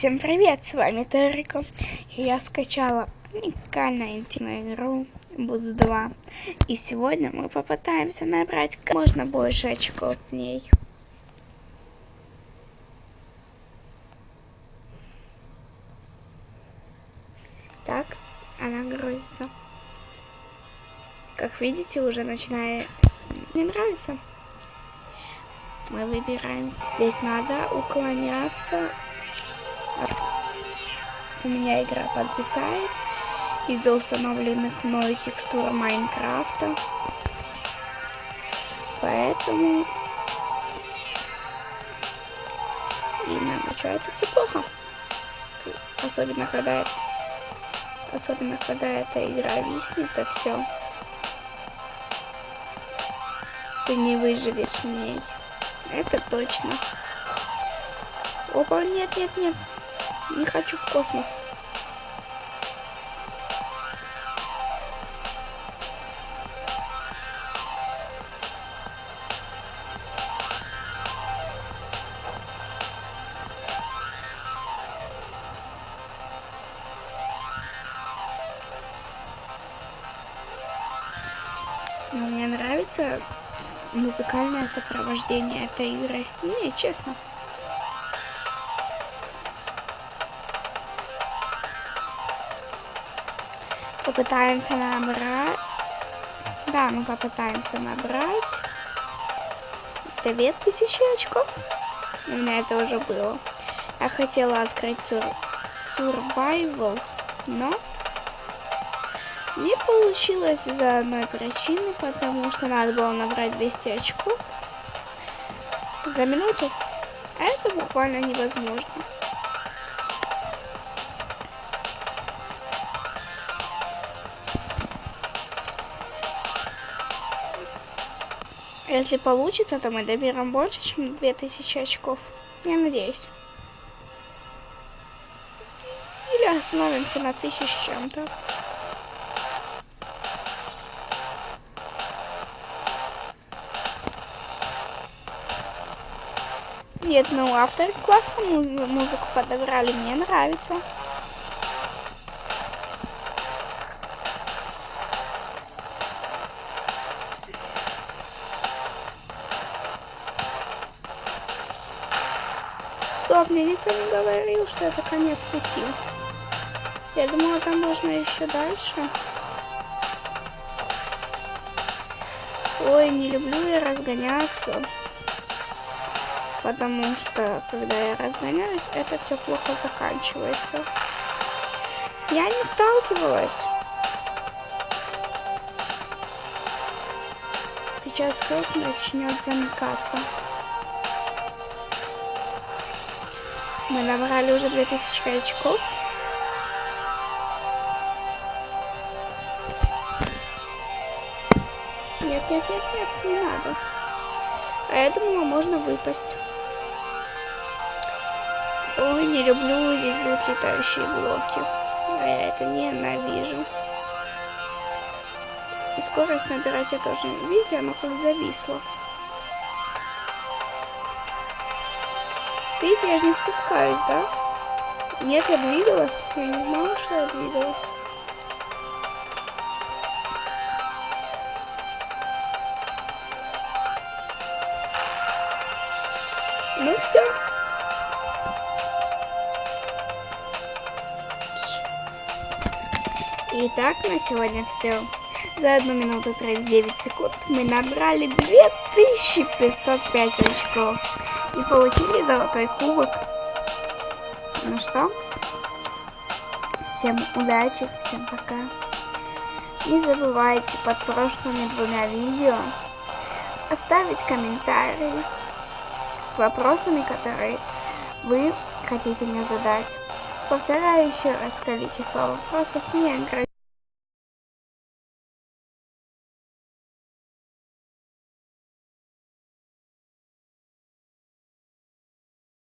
Всем привет, с вами Террико. Я скачала уникальную интимную игру Буз 2. И сегодня мы попытаемся набрать как можно больше очков в ней. Так, она грузится. Как видите, уже начинает не нравится. Мы выбираем. Здесь надо уклоняться. У меня игра подписает из-за установленных мною текстур Майнкрафта. Поэтому и начинается все плохо. Особенно когда особенно когда эта игра виснет, то все. Ты не выживешь в ней. Это точно. Опа, нет, нет, нет. Не хочу в космос. Мне нравится музыкальное сопровождение этой игры. Не, честно. Попытаемся набрать... Да, мы попытаемся набрать 2000 очков. У меня это уже было. Я хотела открыть сур... Survival, но не получилось из-за одной причины, потому что надо было набрать 200 очков за минуту. А это буквально невозможно. Если получится, то мы доберем больше, чем 2000 очков. Я надеюсь. Или остановимся на 1000 с чем-то. Нет, ну авторы классную музыку подобрали, мне нравится. Стоп, мне никто не говорил, что это конец пути. Я думала, там можно еще дальше. Ой, не люблю я разгоняться. Потому что, когда я разгоняюсь, это все плохо заканчивается. Я не сталкивалась. Сейчас круг начнет замыкаться. Мы набрали уже 2000 очков. Нет, нет, нет, нет, не надо. А я думала, можно выпасть. Ой, не люблю, здесь будут летающие блоки. А я это ненавижу. И скорость набирать я тоже. Видите, оно как зависло. Видите, я же не спускаюсь, да? Нет, я двигалась. Я не знала, что я двигалась. Ну все. Итак, на сегодня все. За 1 минуту 39 секунд мы набрали 2505 очков и получили золотой кубок. Ну что, всем удачи, всем пока. Не забывайте под прошлыми двумя видео оставить комментарии с вопросами, которые вы хотите мне задать. Повторяю еще раз, количество вопросов не ограничено.